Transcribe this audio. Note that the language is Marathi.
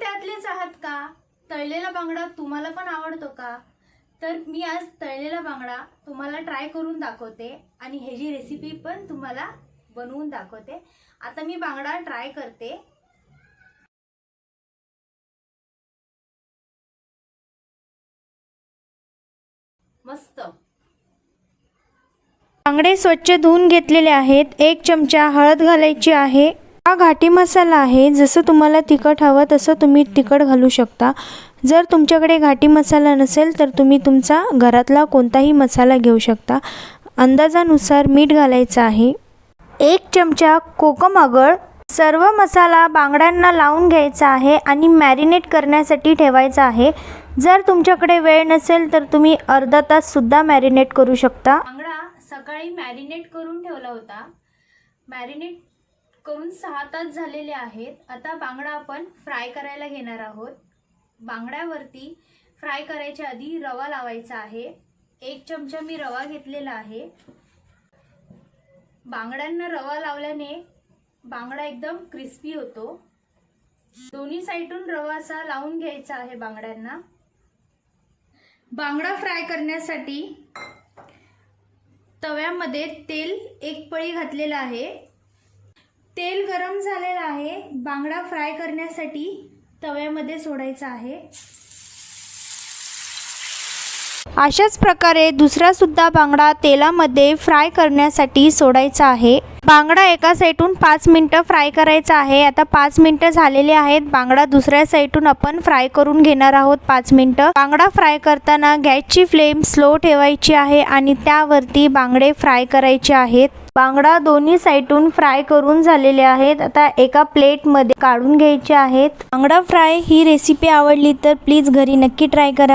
त्यातलेच आहात का? तळलेला बांगडा तुम्हाला पण आवडतो का? तर मी आज तळलेला बांगडा तुम्हाला ट्राय करून दाखवते आणि ह्याची रेसिपी पण तुम्हाला बनवून दाखवते. आता मी बांगडा ट्राय करते. मस्त. बांगडे स्वच्छ धुवून घेतलेले आहेत. एक चमचा हळद घालायची आहे. हा घाटी मसाला आहे. जसं तुम्हाला तिखट हवं तसं तुम्ही तिखट घालू शकता. जर तुमच्याकडे घाटी मसाला नसेल तर तुम्ही तुमचा घरातला कोणताही मसाला घेऊ शकता. अंदाजानुसार मीठ घालायचं आहे. एक चमचा कोकम आगळ. सर्व मसाला बांगड्यांना लावून घ्यायचा आहे आणि मॅरिनेट करण्यासाठी ठेवायचा आहे. जर तुमच्याकडे वेळ नसेल तर तुम्ही अर्धा ताससुद्धा मॅरिनेट करू शकता. बांगडा सकाळी मॅरिनेट करून ठेवला होता. मॅरिनेट करून सहा तास झालेले आहेत. आता बांगडा आपण फ्राय करायला घेणार आहोत. बांगड्यावरती फ्राय करायच्या आधी रवा लावायचा आहे. एक चमचा मी रवा घेतलेला आहे. बांगड्यांना रवा लावल्याने बांगडा एकदम क्रिस्पी होतो. दोन्ही साईडून रवा असा लावून घ्यायचा आहे बांगड्यांना. बांगडा फ्राय करण्यासाठी तव्यामध्ये तेल एक पळी घातलेलं आहे. तेल गरम झालेलं आहे. बांगडा फ्राय करण्यासाठी तव्यामध्ये सोडायचा आहे. अशाच प्रकारे दुसरासुद्धा बांगडा तेलामध्ये फ्राय करण्यासाठी सोडायचा आहे. बांगडा एका साईडून पाच मिनटं फ्राय करायचा आहे. आता पाच मिनटं झालेले आहेत. बांगडा दुसऱ्या साईडून आपण फ्राय करून घेणार आहोत पाच मिनटं. बांगडा फ्राय करताना गॅसची फ्लेम स्लो ठेवायची आहे आणि त्यावरती बांगडे फ्राय करायचे आहेत. बांगडा दोन्ही साईडून फ्राय करून झालेले आहेत. आता एका प्लेटमध्ये काढून घ्यायचे आहेत. बांगडा फ्राय ही रेसिपी आवडली तर प्लीज घरी नक्की ट्राय करा.